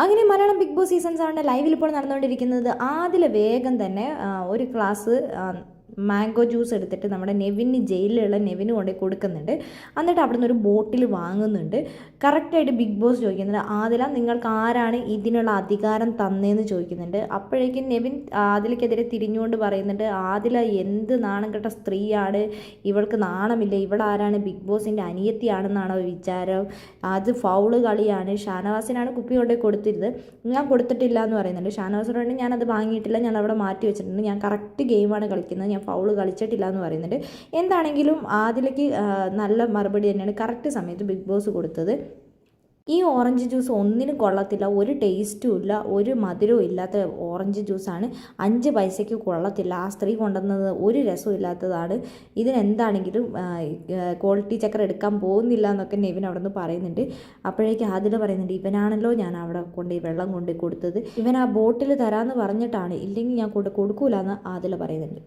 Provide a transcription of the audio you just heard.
അങ്ങനെ Malayalam Big Boss season സെവന്റെ ലൈവിൽ ഇപ്പോൾ നടന്നുകൊണ്ടിരിക്കുന്നത് ആദില വേഗം തന്നെ ഒരു ഗ്ലാസ് മാംഗോ ജ്യൂസ് എടുത്തിട്ട് നമ്മുടെ നെവിന് ജയിലിലുള്ള നെവിന് കൊണ്ടു കൊടുക്കുന്നുണ്ട്. എന്നിട്ട് അവിടുന്ന് ഒരു ബോട്ടിൽ വാങ്ങുന്നുണ്ട്. കറക്റ്റായിട്ട് ബിഗ് ബോസ് ചോദിക്കുന്നുണ്ട് ആദില നിങ്ങൾക്ക് ആരാണ് ഇതിനുള്ള അധികാരം തന്നേന്ന് ചോദിക്കുന്നുണ്ട്. അപ്പോഴേക്കും നെവിൻ ആദിലക്കെതിരെ തിരിഞ്ഞുകൊണ്ട് പറയുന്നുണ്ട് ആദില എന്ത് നാണം കെട്ട സ്ത്രീയാണ്. ഇവൾക്ക് നാണമില്ല. ഇവളാരാണ് ബിഗ് ബോസിന്റെ അനിയത്തിയാണെന്നാണോ വിചാരം. അത് ഫൗൾ കളിയാണ്. ഷാനവാസിനാണ് കുപ്പി കൊണ്ടേ കൊടുത്തിരുന്നത്. ഞാൻ കൊടുത്തിട്ടില്ല എന്ന് പറയുന്നുണ്ട്. ഷാനവാസിനോട് ഞാനത് വാങ്ങിയിട്ടില്ല. ഞാൻ അവിടെ മാറ്റി വെച്ചിട്ടുണ്ട്. ഞാൻ കറക്റ്റ് ഗെയിമാണ് കളിക്കുന്നത്. ഞാൻ ഫൗൾ കളിച്ചിട്ടില്ല എന്ന് പറയുന്നുണ്ട്. എന്താണെങ്കിലും ആദിലയ്ക്ക് നല്ല മറുപടി തന്നെയാണ് കറക്റ്റ് സമയത്ത് ബിഗ് ബോസ് കൊടുത്തത്. ഈ ഓറഞ്ച് ജ്യൂസ് ഒന്നിനും കൊള്ളത്തില്ല ഒരു ടേസ്റ്റും ഇല്ല ഒരു മധുരവും ഇല്ലാത്ത ഓറഞ്ച് ജ്യൂസാണ് അഞ്ച് പൈസയ്ക്ക് കൊള്ളത്തില്ല. ആ സ്ത്രീ കൊണ്ടുവന്നത് ഒരു രസവും ഇല്ലാത്തതാണ്. ഇതിനെന്താണെങ്കിലും ക്വാളിറ്റി ചക്കർ എടുക്കാൻ പോകുന്നില്ല എന്നൊക്കെ നെവിൻ അവിടെ നിന്ന് പറയുന്നുണ്ട്. അപ്പോഴേക്ക് ആദ്യം പറയുന്നുണ്ട് ഇവനാണല്ലോ ഞാൻ അവിടെ കൊണ്ട് വെള്ളം കൊണ്ട് കൊടുത്തത്. ഇവൻ ആ ബോട്ടിൽ തരാമെന്ന് പറഞ്ഞിട്ടാണ്. ഇല്ലെങ്കിൽ ഞാൻ കൊണ്ട് കൊടുക്കൂലെന്ന് ആദില പറയുന്നുണ്ട്.